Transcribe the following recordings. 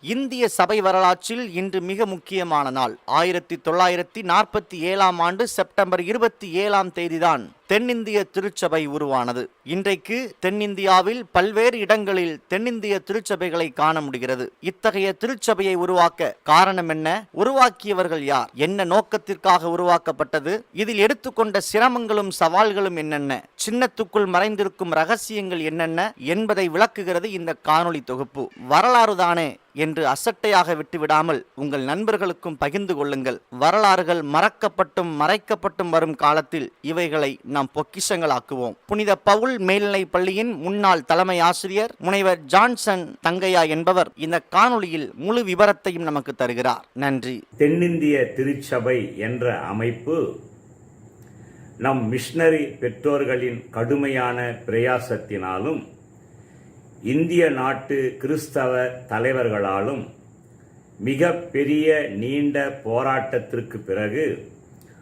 இந்திய சபை வரலாற்றில் இன்று மிக முக்கியமான நாள். ஆயிரத்தி தொள்ளாயிரத்தி நாற்பத்தி ஏழாம் ஆண்டு செப்டம்பர் இருபத்தி ஏழாம் தேதிதான். தென்னிந்திய திருச்சபை உருவானது. இன்றைக்கு தென்னிந்தியாவில் பல்வேறு இடங்களில் தென்னிந்திய திருச்சபைகளை காண முடிகிறது. இத்தகைய திருச்சபையை உருவாக்க காரணம் என்ன? உருவாக்கியவர்கள் யார்? என்ன நோக்கத்திற்காக உருவாக்கப்பட்டது? இதில் எடுத்துக்கொண்ட சிரமங்களும் சவால்களும் என்னென்ன? சின்னத்துக்குள் மறைந்திருக்கும் ரகசியங்கள் என்னென்ன? என்பதை விளக்குகிறது இந்த காணொளி தொகுப்பு. வரலாறு தானே என்று அசட்டையாக விட்டுவிடாமல் உங்கள் நண்பர்களுக்கும் பகிர்ந்து கொள்ளுங்கள். வரலாறுகள் மறக்கப்பட்டும் மறைக்கப்பட்டும் வரும் காலத்தில் இவைகளை நாம் பொக்கிஷங்களாக்குவோம். புனித பவுல் மேல்நிலை பள்ளியின் முன்னாள் தலைமை ஆசிரியர் முனைவர் ஜான்சன் தங்கையா என்பவர் இந்த காணொளியில் முழு விவரத்தையும் நமக்கு தருகிறார். நன்றி. தென்னிந்திய திருச்சபை என்ற அமைப்பு நம் மிஷனரி பெற்றோர்களின் கடுமையான பிரயாசத்தினாலும் இந்திய நாட்டு கிறிஸ்தவ தலைவர்களாலும் மிக பெரிய நீண்ட போராட்டத்திற்கு பிறகு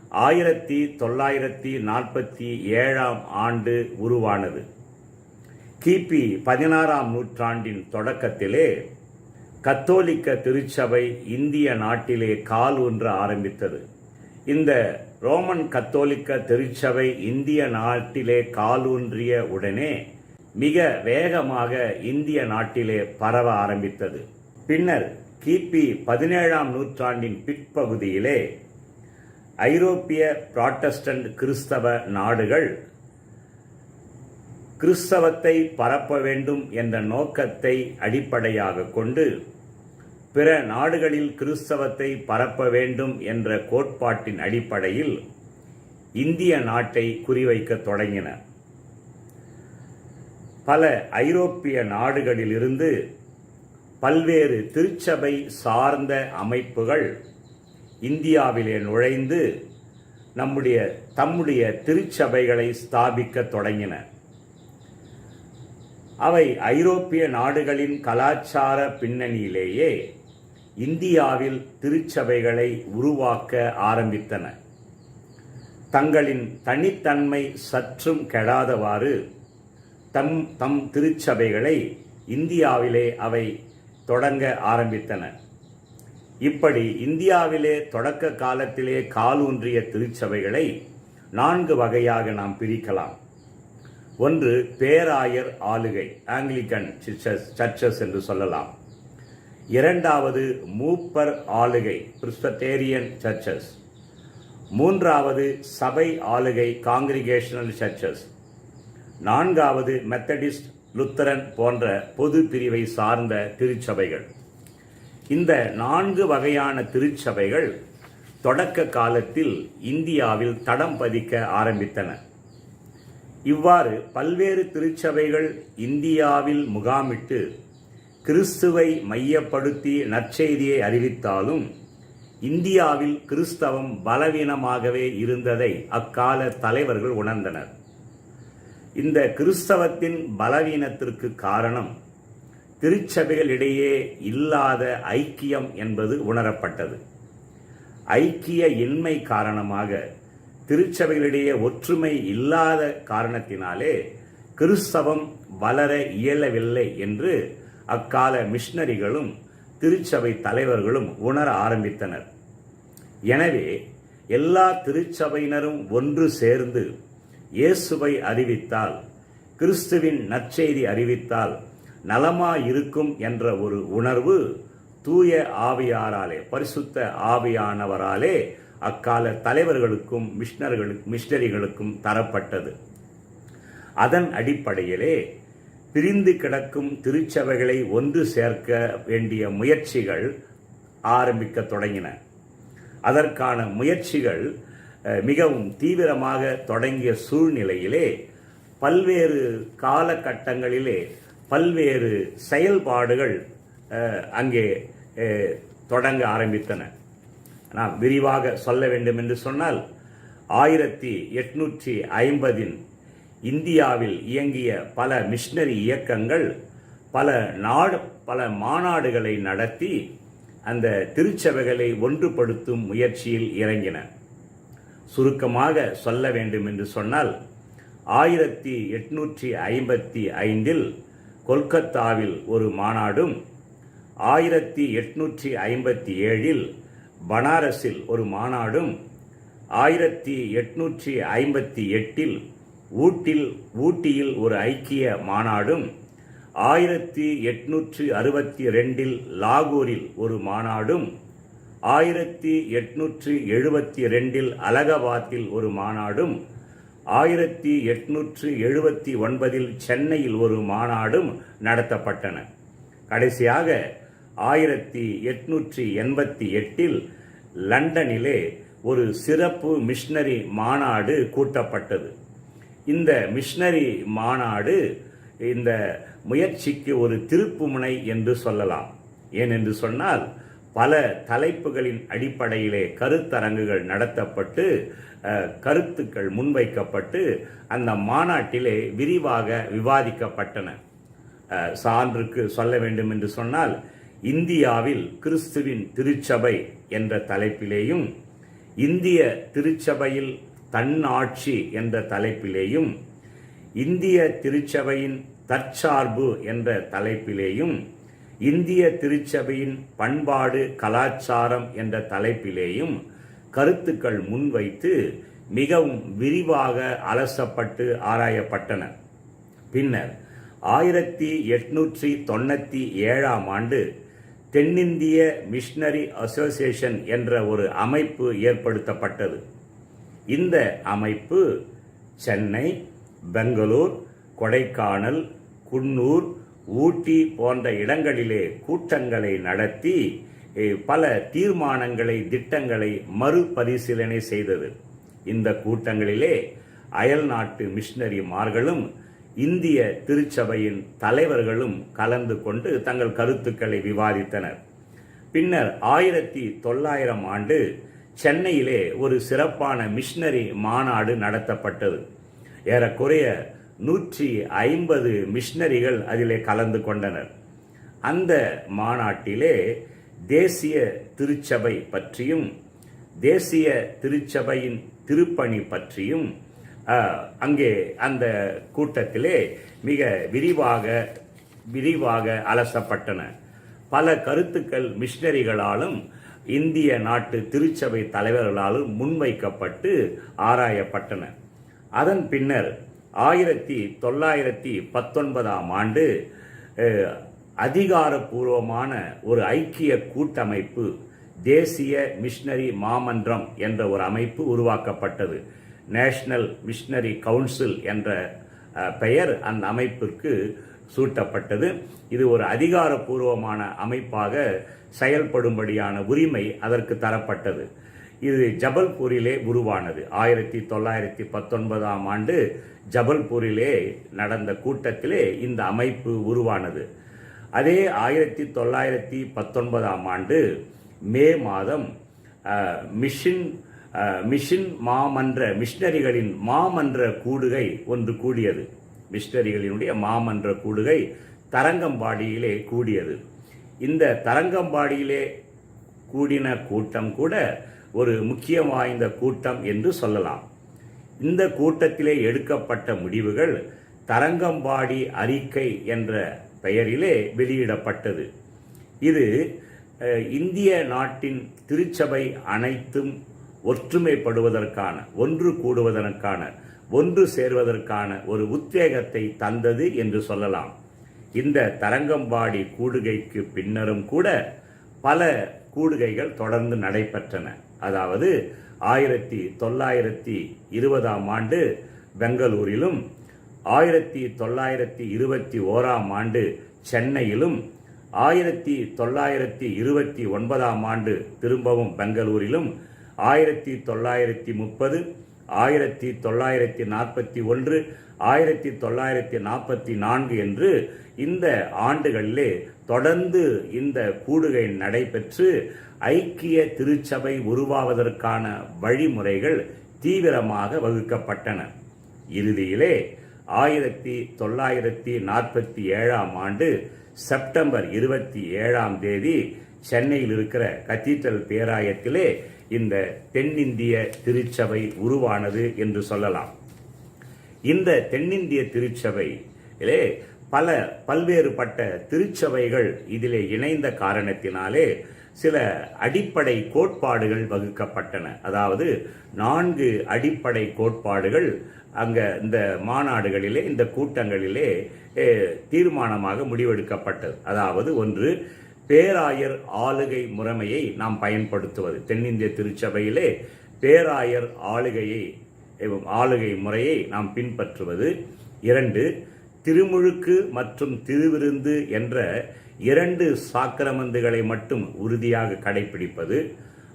ஆயிரத்தி தொள்ளாயிரத்தி நாற்பத்தி ஏழாம் ஆண்டு உருவானது. கிபி பதினாறாம் நூற்றாண்டின் தொடக்கத்திலே கத்தோலிக்க திருச்சபை இந்திய நாட்டிலே கால் ஒன்று ஆரம்பித்தது. இந்த ரோமன் கத்தோலிக்க திருச்சபை இந்திய நாட்டிலே காலூன்றிய உடனே மிக வேகமாக இந்திய நாட்டிலே பரவ ஆரம்பித்தது. பின்னர் கிபி பதினேழாம் நூற்றாண்டின் பிற்பகுதியிலே ஐரோப்பிய புராட்டஸ்டன்ட் கிறிஸ்தவ நாடுகள் கிறிஸ்தவத்தை பரப்ப வேண்டும் என்ற நோக்கத்தை அடிப்படையாக கொண்டு பிற நாடுகளில் கிறிஸ்தவத்தை பரப்ப வேண்டும் என்ற கோட்பாட்டின் அடிப்படையில் இந்திய நாட்டை குறிவைக்க தொடங்கின. பல ஐரோப்பிய நாடுகளிலிருந்து பல்வேறு திருச்சபை சார்ந்த அமைப்புகள் இந்தியாவிலே நுழைந்து நம்முடைய தம்முடைய திருச்சபைகளை ஸ்தாபிக்க தொடங்கின. அவை ஐரோப்பிய நாடுகளின் கலாச்சார பின்னணியிலேயே இந்தியாவில் திருச்சபைகளை உருவாக்க ஆரம்பித்தன. தங்களின் தனித்தன்மை சற்றும் கெடாதவாறு தம் தம் திருச்சபைகளை இந்தியாவிலே அவை தொடங்க ஆரம்பித்தன. இப்படி இந்தியாவிலே தொடக்க காலத்திலே காலூன்றிய திருச்சபைகளை நான்கு வகையாக நாம் பிரிக்கலாம். ஒன்று பேராயர் ஆளுகை ஆங்கிலிக்கன் சர்ச்சஸ் சர்ச்சஸ் என்று சொல்லலாம். இரண்டாவது மூப்பர் ஆளுகை பிரிஸ்பட்டேரியன் சர்ச்சஸ் மூன்றாவது சபை ஆளுகை காங்கிரிகேஷனல் சர்ச்சஸ் நான்காவது மெத்தடிஸ்ட் லுத்தரன் போன்ற பொது பிரிவை சார்ந்த திருச்சபைகள். இந்த நான்கு வகையான திருச்சபைகள் தொடக்க காலத்தில் இந்தியாவில் தடம் பதிக்க ஆரம்பித்தன. இவ்வாறு பல்வேறு திருச்சபைகள் இந்தியாவில் முகாமிட்டு கிறிஸ்துவை மையப்படுத்தி நற்செய்தியை அறிவித்தாலும் இந்தியாவில் கிறிஸ்தவம் பலவீனமாகவே இருந்ததை அக்கால தலைவர்கள் உணர்ந்தனர். இந்த கிறிஸ்தவத்தின் பலவீனத்திற்கு காரணம் திருச்சபைகளிடையே இல்லாத ஐக்கியம் என்பது உணரப்பட்டது. ஐக்கிய இன்மை காரணமாக திருச்சபைகளிடையே ஒற்றுமை இல்லாத காரணத்தினாலே கிறிஸ்தவம் வளர இயலவில்லை என்று அக்கால மிஷனரிகளும் திருச்சபை தலைவர்களும் உணர ஆரம்பித்தனர். எனவே எல்லா திருச்சபையினரும் ஒன்று சேர்ந்து இயேசுவை அறிவித்தால் கிறிஸ்துவின் நற்செய்தி அறிவித்தால் நலமாயிருக்கும் என்ற ஒரு உணர்வு தூய ஆவியாராலே பரிசுத்த ஆவியானவராலே அக்கால தலைவர்களுக்கும் மிஷனர்களுக்கும் மிஷினரிகளுக்கும் தரப்பட்டது. அதன் அடிப்படையிலே பிரிந்து கிடக்கும் திருச்சபைகளை ஒன்று சேர்க்க வேண்டிய முயற்சிகள் ஆரம்பிக்க தொடங்கின. அதற்கான முயற்சிகள் மிகவும் தீவிரமாக தொடங்கிய சூழ்நிலையிலே பல்வேறு காலகட்டங்களிலே பல்வேறு செயல்பாடுகள் அங்கே தொடங்க ஆரம்பித்தன. நான் விரிவாக சொல்ல வேண்டும் என்று சொன்னால் ஆயிரத்தி எட்நூற்றி ஐம்பதின் இந்தியாவில் இயங்கிய பல மிஷினரி இயக்கங்கள் பல நாடு பல மாநாடுகளை நடத்தி அந்த திருச்சபைகளை ஒன்றுபடுத்தும் முயற்சியில் இறங்கின. சுருக்கமாக சொல்ல வேண்டும் என்று சொன்னால் ஆயிரத்தி எட்நூற்றி ஐம்பத்தி ஐந்தில் கொல்கத்தாவில் ஒரு மாநாடும் ஆயிரத்தி எட்நூற்றி ஐம்பத்தி ஏழில் பனாரஸில் ஒரு மாநாடும் ஆயிரத்தி எட்நூற்றி ஐம்பத்தி எட்டில் ஊட்டில் ஊட்டியில் ஒரு ஐக்கிய மாநாடும் ஆயிரத்தி எட்நூற்றி அறுபத்தி ரெண்டில் லாகூரில் ஒரு மாநாடும் ஆயிரத்தி எட்நூற்றி எழுபத்தி ரெண்டில் அலகாபாத்தில் ஒரு மாநாடும் ஆயிரத்தி எட்நூற்று எழுபத்தி ஒன்பதில் சென்னையில் ஒரு மாநாடும் நடத்தப்பட்டன. கடைசியாக ஆயிரத்தி எட்நூற்றி எண்பத்தி எட்டில் லண்டனிலே ஒரு சிறப்பு மிஷனரி மாநாடு கூட்டப்பட்டது. இந்த மிஷனரி மாநாடு இந்த முயற்சிக்கு ஒரு திருப்புமுனை என்று சொல்லலாம். ஏனென்று சொன்னால் பல தலைப்புகளின் அடிப்படையிலே கருத்தரங்குகள் நடத்தப்பட்டு கருத்துக்கள் முன்வைக்கப்பட்டு அந்த மாநாட்டிலே விரிவாக விவாதிக்கப்பட்டன. சான்றுக்கு சொல்ல வேண்டும் என்று சொன்னால் இந்தியாவில் கிறிஸ்துவின் திருச்சபை என்ற தலைப்பிலேயும் இந்திய திருச்சபையில் தன்னாட்சி என்ற தலைப்பிலேயும் இந்திய திருச்சபையின் தற்சார்பு என்ற தலைப்பிலேயும் இந்திய திருச்சபையின் பண்பாடு கலாச்சாரம் என்ற தலைப்பிலேயும் கருத்துக்கள் முன்வைத்து மிகவும் விரிவாக அலசப்பட்டு ஆராயப்பட்டன. பின்னர் ஆயிரத்தி எட்நூற்றி தொண்ணூற்றி ஏழாம் ஆண்டு தென்னிந்திய மிஷனரி அசோசியேஷன் என்ற ஒரு அமைப்பு ஏற்படுத்தப்பட்டது. இந்த அமைப்பு சென்னை பெங்களூர் கொடைக்கானல் குன்னூர் ஊட்டி போன்ற இடங்களிலே கூட்டங்களை நடத்தி பல தீர்மானங்களை திட்டங்களை மறுபரிசீலனை செய்தது. இந்த கூட்டங்களிலே அயல் நாட்டு மிஷினரிமார்களும் இந்திய திருச்சபையின் தலைவர்களும் கலந்து கொண்டு தங்கள் கருத்துக்களை விவாதித்தனர். பின்னர் ஆயிரத்தி தொள்ளாயிரம் ஆண்டு சென்னையிலே ஒரு சிறப்பான மிஷினரி மாநாடு நடத்தப்பட்டது. ஏறக்குறைய நூற்றி ஐம்பது மிஷினரிகள் அதிலே கலந்து கொண்டனர். அந்த மாநாட்டிலே தேசிய திருச்சபை பற்றியும் தேசிய திருச்சபையின் திருப்பணி பற்றியும் அங்கே அந்த கூட்டத்திலே மிக விரிவாக விரிவாக அலசப்பட்டன. பல கருத்துக்கள் மிஷினரிகளாலும் இந்திய நாட்டு திருச்சபை தலைவர்களாலும் முன்வைக்கப்பட்டு ஆராயப்பட்டன. அதன் பின்னர் ஆயிரத்தி தொள்ளாயிரத்தி பத்தொன்பதாம் ஆண்டு அதிகாரபூர்வமான அதிகாரப்பூர்வமான ஒரு ஐக்கிய கூட்டமைப்பு தேசிய மிஷனரி மாமன்றம் என்ற ஒரு அமைப்பு உருவாக்கப்பட்டது. நேஷனல் மிஷனரி கவுன்சில் என்ற பெயர் அந்த அமைப்பிற்கு சூட்டப்பட்டது. இது ஒரு அதிகாரப்பூர்வமான அமைப்பாக செயல்படும்படியான உரிமை அதற்கு தரப்பட்டது. இது ஜபல்பூரிலே உருவானது. ஆயிரத்தி தொள்ளாயிரத்தி பத்தொன்பதாம் ஆண்டு ஜபல்பூரிலே நடந்த கூட்டத்திலே இந்த அமைப்பு உருவானது. அதே ஆயிரத்தி தொள்ளாயிரத்தி பத்தொன்பதாம் ஆண்டு மே மாதம் மிஷின் மிஷின் மாமன்ற மிஷினரிகளின் மாமன்ற கூடுகை ஒன்று கூடியது. மிஷினரிகளினுடைய மாமன்ற கூடுகை தரங்கம்பாடியிலே கூடியது. இந்த தரங்கம்பாடியிலே கூடின கூட்டம் கூட ஒரு முக்கியம் வாய்ந்த கூட்டம் என்று சொல்லலாம். இந்த கூட்டத்திலே எடுக்கப்பட்ட முடிவுகள் தரங்கம்பாடி அறிக்கை என்ற பெயரிலே வெளியிடப்பட்டது. இது இந்திய நாட்டின் திருச்சபை அனைத்தும் ஒற்றுமைப்படுவதற்கான ஒன்று கூடுவதற்கான ஒன்று சேர்வதற்கான ஒரு உத்வேகத்தை தந்தது என்று சொல்லலாம். இந்த தரங்கம்பாடி கூடுகைக்கு பின்னரும் கூட பல கூடுகைகள் தொடர்ந்து நடைபெற்றன. அதாவது ஆயிரத்தி தொள்ளாயிரத்தி இருபதாம் ஆண்டு பெங்களூரிலும் ஆயிரத்தி தொள்ளாயிரத்தி இருபத்தி ஓராம் ஆண்டு சென்னையிலும் ஆயிரத்தி தொள்ளாயிரத்தி இருபத்தி ஒன்பதாம் ஆண்டு திரும்பவும் பெங்களூரிலும் ஆயிரத்தி தொள்ளாயிரத்தி முப்பது ஆயிரத்தி தொள்ளாயிரத்தி நாற்பத்தி ஒன்று ஆயிரத்தி தொள்ளாயிரத்தி நாற்பத்தி நான்கு என்று இந்த ஆண்டுகளிலே தொடர்ந்து இந்த கூடுகை நடைபெற்று ஐக்கிய திருச்சபை உருவாவதற்கான வழிமுறைகள் தீவிரமாக வகுக்கப்பட்டன. இறுதியிலே ஆயிரத்தி தொள்ளாயிரத்தி நாற்பத்தி ஏழாம் ஆண்டு செப்டம்பர் இருபத்தி ஏழாம் தேதி சென்னையில் இருக்கிற கத்தீட்ரல் பேராயத்திலே இந்த தென்னிந்திய திருச்சபை உருவானது என்று சொல்லலாம். இந்த தென்னிந்திய திருச்சபையிலே பல பல்வேறுபட்ட திருச்சபைகள் இதிலே இணைந்த காரணத்தினாலே சில அடிப்படை கோட்பாடுகள் வகுக்கப்பட்டன. அதாவது நான்கு அடிப்படை கோட்பாடுகள் அங்க இந்த மாநாடுகளிலே இந்த கூட்டங்களிலே தீர்மானமாக முடிவெடுக்கப்பட்டது. அதாவது ஒன்று பேராயர் ஆளுகை முறைமையை நாம் பயன்படுத்துவது. தென்னிந்திய திருச்சபையிலே பேராயர் ஆளுகையை ஆளுகை முறையை நாம் பின்பற்றுவது. இரண்டு திருமுழுக்கு மற்றும் திருவிருந்து என்ற இரண்டு சாக்கிரமந்துகளை மட்டும் உறுதியாக கடைபிடிப்பது.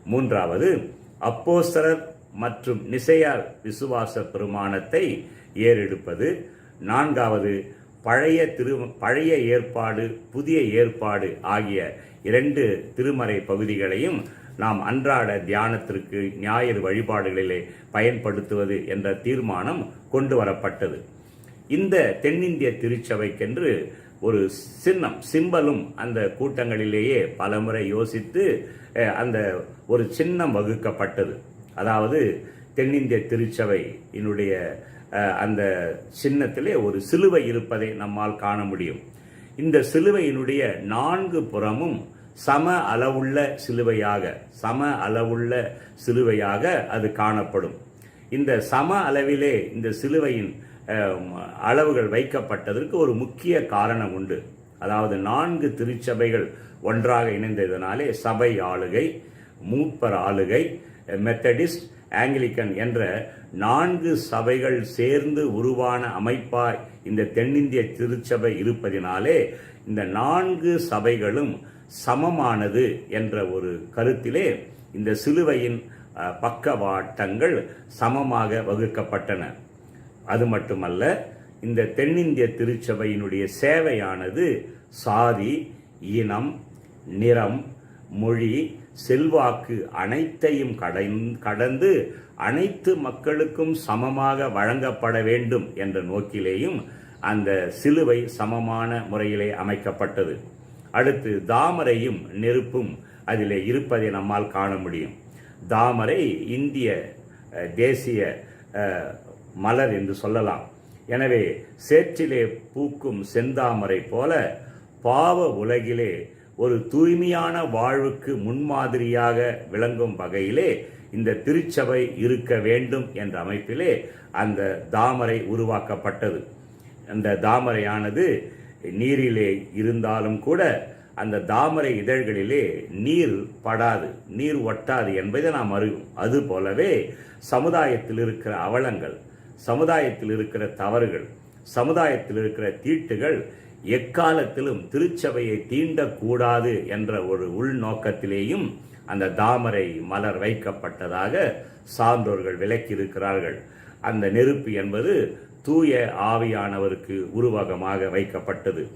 மூன்றாவது அப்போஸ்தரர் மற்றும் நிசையார் விசுவாச பெருமானத்தை ஏறெடுப்பது. நான்காவது பழைய திரு பழைய ஏற்பாடு புதிய ஏற்பாடு ஆகிய இரண்டு திருமறை பகுதிகளையும் நாம் அன்றாட தியானத்திற்கு ஞாயிறு வழிபாடுகளிலே பயன்படுத்துவது என்ற தீர்மானம் கொண்டு வரப்பட்டது. இந்த தென்னிந்திய திருச்சபைக்கென்று ஒரு சின்னம் சிம்பலும் அந்த கூட்டங்களிலேயே பலமுறை யோசித்து அந்த ஒரு சின்னம் வகுக்கப்பட்டது. அதாவது தென்னிந்திய திருச்சபை என்னுடைய அந்த சின்னத்திலே ஒரு சிலுவை இருப்பதை நம்மால் காண முடியும். இந்த சிலுவையினுடைய நான்கு புறமும் சம அளவுள்ள சிலுவையாக சம அளவுள்ள சிலுவையாக அது காணப்படும். இந்த சம அளவிலே இந்த சிலுவையின் அளவுகள் வைக்கப்பட்டதற்கு ஒரு முக்கிய காரணம் உண்டு. அதாவது நான்கு திருச்சபைகள் ஒன்றாக இணைந்ததனாலே சபை ஆளுகை மூப்பர் ஆளுகை மெத்தடிஸ்ட் ஆங்கிலிக்கன் என்ற நான்கு சபைகள் சேர்ந்து உருவான அமைப்பாய் இந்த தென்னிந்திய திருச்சபை இருப்பதினாலே இந்த நான்கு சபைகளும் சமமானது என்ற ஒரு கருத்திலே இந்த சிலுவையின் பக்கவாட்டங்கள் சமமாக வகுக்கப்பட்டன. அது மட்டுமல்ல இந்த தென்னிந்திய திருச்சபையினுடைய சேவையானது சாதி இனம் நிறம் மொழி செல்வாக்கு அனைத்தையும் கடந்து அனைத்து மக்களுக்கும் சமமாக வழங்கப்பட வேண்டும் என்ற நோக்கிலேயும் அந்த சிலுவை சமமான முறையிலே அமைக்கப்பட்டது. அடுத்து தாமரையும் நெருப்பும் அதிலே இருப்பதை நம்மால் காண முடியும். தாமரை இந்திய தேசிய மலர் என்று சொல்லலாம். எனவே சேற்றிலே பூக்கும் செந்தாமரை போல பாவ உலகிலே ஒரு தூய்மையான வாழ்வுக்கு முன்மாதிரியாக விளங்கும் வகையிலே இந்த திருச்சபை இருக்க வேண்டும் என்ற அமைப்பிலே அந்த தாமரை உருவாக்கப்பட்டது. அந்த தாமரையானது நீரிலே இருந்தாலும் கூட அந்த தாமரை இதழ்களிலே நீர் படாது நீர் ஒட்டாது என்பதை நாம் அறிவோம். அது போலவே சமுதாயத்தில் இருக்கிற அவலங்கள் சமுதாயத்தில் இருக்கிற தவறுகள் சமுதாயத்தில் இருக்கிற தீட்டுகள் எக்காலத்திலும் திருச்சபையை தீண்டக்கூடாது என்ற ஒரு உள்நோக்கத்திலேயும் அந்த தாமரை மலர் வைக்கப்பட்டதாக சான்றோர்கள் விளக்கியிருக்கிறார்கள். அந்த நெருப்பு என்பது தூய ஆவியானவருக்கு உருவகமாக வைக்கப்பட்டது.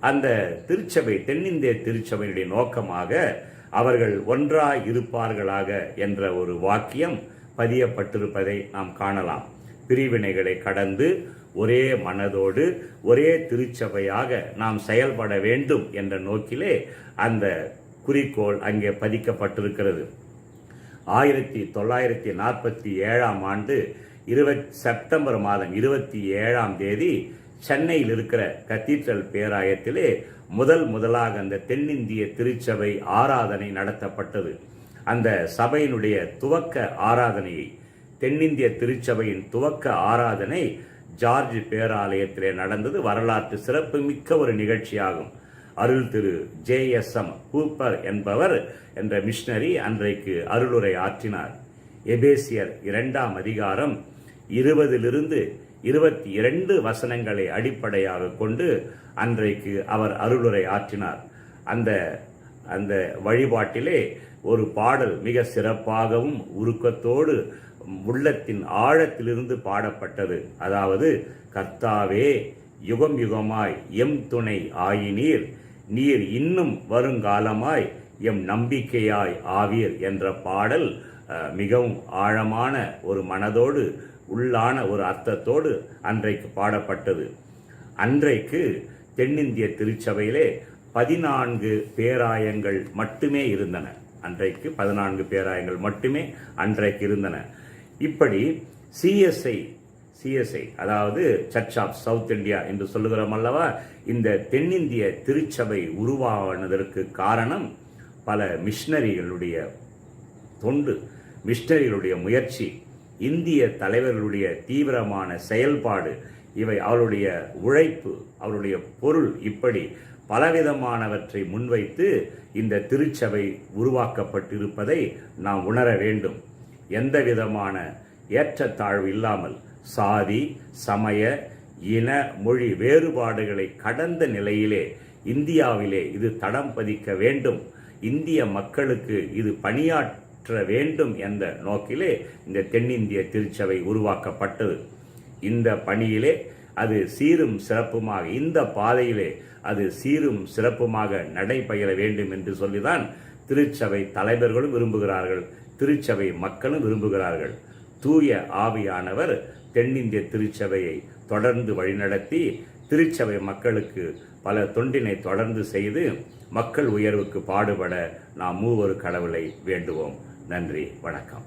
அந்த திருச்சபை தென்னிந்திய திருச்சபையினுடைய நோக்கமாக அவர்கள் ஒன்றாய் இருப்பார்களாக என்ற ஒரு வாக்கியம் பதியப்பட்டிருப்பதை நாம் காணலாம். பிரிவினைகளை கடந்து ஒரே மனதோடு ஒரே திருச்சபையாக நாம் செயல்பட வேண்டும் என்ற நோக்கிலே அந்த குறிக்கோள் அங்கே பதிக்கப்பட்டிருக்கிறது. ஆயிரத்தி தொள்ளாயிரத்தி நாற்பத்தி ஏழாம் ஆண்டு இருபத் செப்டம்பர் மாதம் இருபத்தி ஏழாம் தேதி சென்னையில் இருக்கிற கத்தீட்ரல் பேராயத்திலே முதல் முதலாக அந்த தென்னிந்திய திருச்சபை ஆராதனை நடத்தப்பட்டது. அந்த சபையினுடைய துவக்க ஆராதனையை தென்னிந்திய திருச்சபையின் துவக்க ஆராதனை ஜார்ஜ் பேராலயத்திலே நடந்தது. வரலாற்று சிறப்புமிக்க ஒரு நிகழ்ச்சியாகும். அருள் திரு ஜே எஸ் எம் கூப்பர் என்பவர் என்ற மிஷனரி அன்றைக்கு அருளுரை ஆற்றினார். எபேசியர் இரண்டாம் அதிகாரம் இருபதிலிருந்து இருபத்தி இரண்டு வசனங்களை அடிப்படையாக கொண்டு அன்றைக்கு அவர் அருளுரை ஆற்றினார். அந்த அந்த வழிபாட்டிலே ஒரு பாடல் மிக சிறப்பாகவும் உருக்கத்தோடு உள்ளத்தின் ஆழத்திலிருந்து பாடப்பட்டது. அதாவது கர்த்தாவே யுகம் யுகமாய் எம் துணை ஆயினீர் நீர் இன்னும் வருங்காலமாய் எம் நம்பிக்கையாய் ஆவீர் என்ற பாடல் மிகவும் ஆழமான ஒரு மனதோடு உள்ளான ஒரு அர்த்தத்தோடு அன்றைக்கு பாடப்பட்டது. அன்றைக்கு தென்னிந்திய திருச்சபையிலே பதினான்கு பேராயங்கள் மட்டுமே இருந்தன. அன்றைக்கு பதினான்கு பேராயங்கள் மட்டுமே அன்றைக்கு இருந்தன. இப்படி சிஎஸ்ஐ சிஎஸ்ஐ அதாவது சர்ச் ஆஃப் சவுத் இந்தியா என்று சொல்லுகிறோம் அல்லவா? இந்த தென்னிந்திய திருச்சபை உருவானதற்கு காரணம் பல மிஷினரிகளுடைய தொண்டு மிஷினரிகளுடைய முயற்சி இந்திய தலைவர்களுடைய தீவிரமான செயல்பாடு இவை அவருடைய உழைப்பு அவருடைய பொருள் இப்படி பலவிதமானவற்றை முன்வைத்து இந்த திருச்சபை உருவாக்கப்பட்டிருப்பதை நாம் உணர வேண்டும். எந்த விதமான ஏற்றத்தாழ்வு இல்லாமல் சாதி சமய இன மொழி வேறுபாடுகளை கடந்த நிலையிலே இந்தியாவிலே இது தடம் பதிக்க வேண்டும். இந்திய மக்களுக்கு இது பணியாற்ற வேண்டும் என்ற நோக்கிலே இந்த தென்னிந்திய திருச்சபை உருவாக்கப்பட்டது. இந்த பணியிலே அது சீரும் சிறப்புமாக இந்த பாதையிலே அது சீரும் சிறப்புமாக நடைபெற வேண்டும் என்று சொல்லிதான் திருச்சபை தலைவர்களும் விரும்புகிறார்கள். திருச்சபை மக்களும் விரும்புகிறார்கள். தூய ஆவியானவர் தென்னிந்திய திருச்சபையை தொடர்ந்து வழிநடத்தி திருச்சபை மக்களுக்கு பல தொண்டினை தொடர்ந்து செய்து மக்கள் உயர்வுக்கு பாடுபட நாம் மூவொரு கடவுளை வேண்டுவோம். நன்றி வணக்கம்.